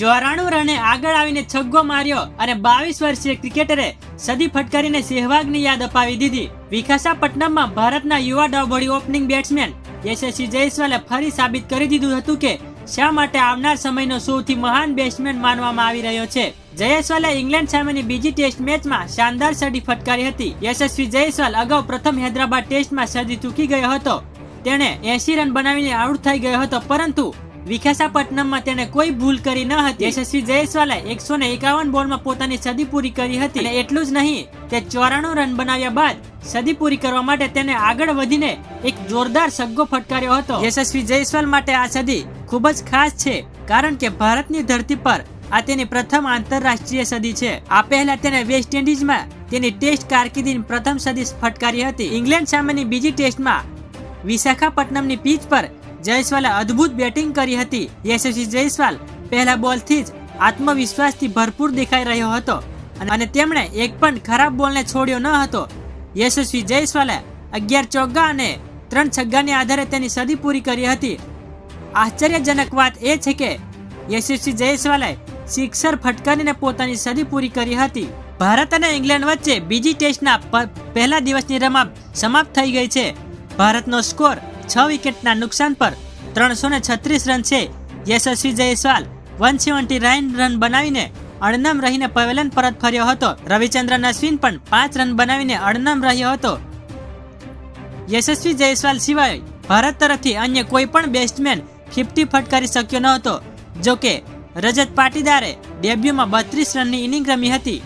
ચોરાણું રને આગળ આવીને છગ્ગો માર્યો અને બાવીસ વર્ષીય ક્રિકેટરે સદી ફટકારીને સહેવાગની યાદ અપાવી દીધી. વિકાસાપટ્ટનમમાં ભારતના યુવા ડાબોડી ઓપનિંગ બેટ્સમેન યશસ્વી જયસ્વાલે ફરી સાબિત કરી દીધું હતું કે શા માટે આવનાર સમયનો સૌથી મહાન બેટ્સમેન માનવામાં આવી રહ્યો છે. જયસ્વાલે ઇંગ્લેન્ડ સામેની બીજી ટેસ્ટ મેચમાં શાનદાર સદી ફટકારી હતી. યશસ્વી જયસ્વાલ અગાઉ પ્રથમ હૈદરાબાદ ટેસ્ટમાં સદી ચૂકી ગયો હતો. તેણે એસી રન બનાવીને આઉટ થઈ ગયો હતો, પરંતુ વિખાસાપટ્ટનમમાં તેણે કોઈ ભૂલ કરી ન હતી. યશસ્વી જયસ્વાલે એકસો ને એકાવન બોલમાં પોતાની સદી પૂરી કરી હતી. અને એટલું જ નહીં તે ચોરાણું રન બનાવ્યા બાદ સદી પૂરી કરવા માટે તેને આગળ વધીને એક જોરદાર સગ્ગો ફટકાર્યો હતો. યશસ્વી જયસ્વાલ માટે આ સદી ખૂબ જ ખાસ છે કારણ કે ભારતની ધરતી પર આ તેની પ્રથમ આંતરરાષ્ટ્રીય સદી છે. આ પહેલા તેને વેસ્ટ ઇન્ડિઝમાં તેની ટેસ્ટ કારકિર્દીની પ્રથમ સદી ફટકારી હતી. ઇંગ્લેન્ડ સામેની બીજી ટેસ્ટમાં વિશાખાપટ્ટનમની પીચ પર જયસ્વાલે અદ્ભુત બેટિંગ કરી હતી. યશસ્વી જયસ્વાલ પહેલા બોલથી જ આત્મવિશ્વાસથી ભરપૂર દેખાઈ રહ્યો હતો અને- તેમણે એક પણ ખરાબ બોલને છોડ્યો ન હતો. યશસ્વી જયસ્વાલે અગિયાર ચોગ્ગા અને ત્રણ છગ્ગાને આધારે તેની સદી પૂરી કરી હતી. આશ્ચર્યજનક વાત એ છે કે યશસ્વી જયસ્વાલે સિક્સર ફટકારીને પોતાની સદી પૂરી કરી હતી. ભારત અને ઇંગ્લેન્ડ વચ્ચે બીજી ટેસ્ટના પહેલા દિવસની રમત સમાપ્ત થઈ ગઈ છે. ભારતનો સ્કોર છ વિકેટના નુકસાન પર ત્રણસો છત્રીસ રન છે. Yashasvi Jaiswal one seventy nine run બનાવીને અણનમ રહીને પવેલન પરત ફર્યો હતો. રવિચંદ્રન અશ્વિન પણ પાંચ રન બનાવીને અણનમ રહ્યો હતો. યશસ્વી જયસ્વાલ સિવાય ભારત તરફથી અન્ય કોઈ પણ બેટ્સમેન ફિફ્ટી ફટકારી શક્યો ન હતો જોકે રજત પાટીદારે ડેબ્યુમાં બત્રીસ રનની ઇનિંગ રમી હતી.